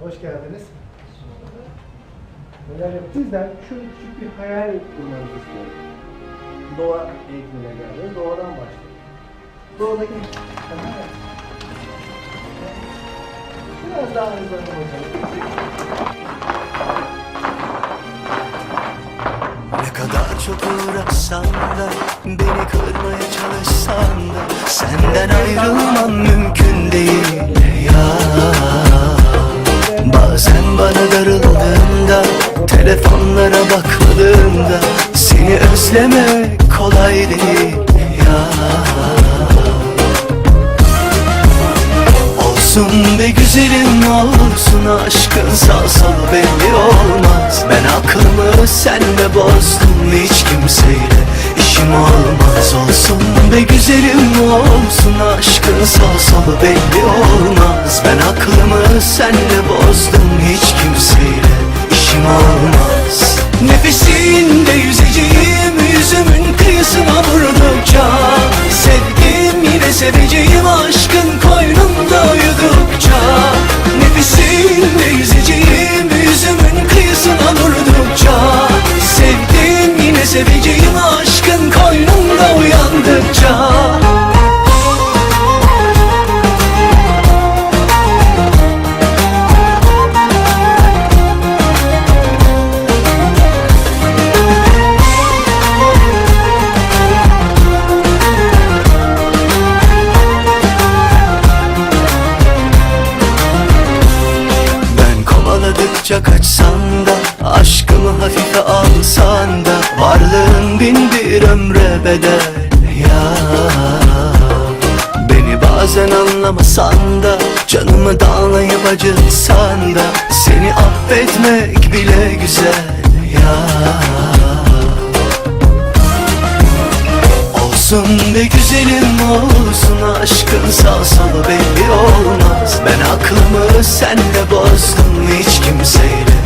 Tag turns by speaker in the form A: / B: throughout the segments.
A: Hoş geldiniz. Neler yap- Sizden şöyle küçük bir hayal kurmanızı istiyorum. Doğa eğitimine geldiniz. Doğadan başlayın. Doğadaki. Biraz daha hızlanın bakalım.
B: Ne kadar çok uğraşsan da Beni kırmaya çalışsan da Senden ayrılmam mümkün değil ya bana darıldığında Telefonlara bakmadığımda Seni özlemek kolay değil ya. Olsun be güzelim olsun aşkın sağ solu belli olmaz. Ben aklımı senle bozdum hiç kimseyle işim olmaz. Olsun be güzelim olsun aşkın sağ solu belli olmaz. Ben aklımı senle bozdum hiç kimseyle işim olmaz. Nefesinde yüzeceğim yüzümün kıyısına vurdukça Sevdim yine seveceğim aşkın koynunda uyudukça Nefesinde yüzeceğim yüzümün kıyısına vurdukça Sevdim yine seveceğim aşkın koynunda uyandıkça Aşkımı hafife alsan da Varlığın bin bir ömre bedel ya. Beni bazen anlamasan da Canımı dağlayıp acıtsan da Seni affetmek bile güzel ya. Olsun be güzelim olsun aşkın sağ solu belli olmaz. Ben aklımı senle bozdum hiç kimseyle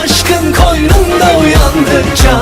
B: aşkın koynunda uyandıkça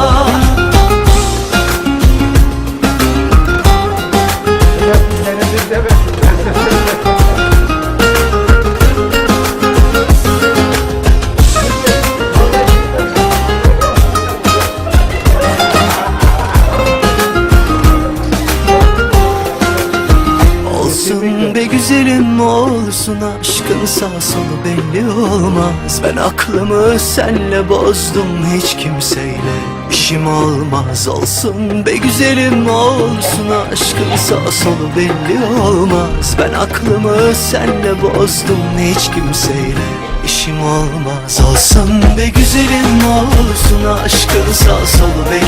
B: be güzelim olsun aşkın sağ solu belli olmaz. Ben aklımı senle bozdum hiç kimseyle işim olmaz. Olsun be güzelim olsun aşkın sağ solu belli olmaz. Ben aklımı senle bozdum hiç kimseyle işim olmaz. Olsun be güzelim olsun aşkın sağ solu belli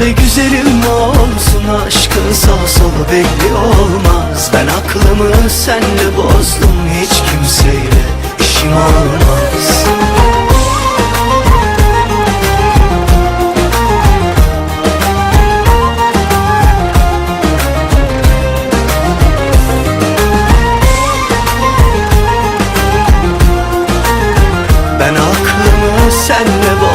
B: be güzelim olsun Aşkın sağ solu belli olmaz. Ben aklımı senle bozdum Hiç kimseyle işim olmaz. Ben aklımı senle bozdum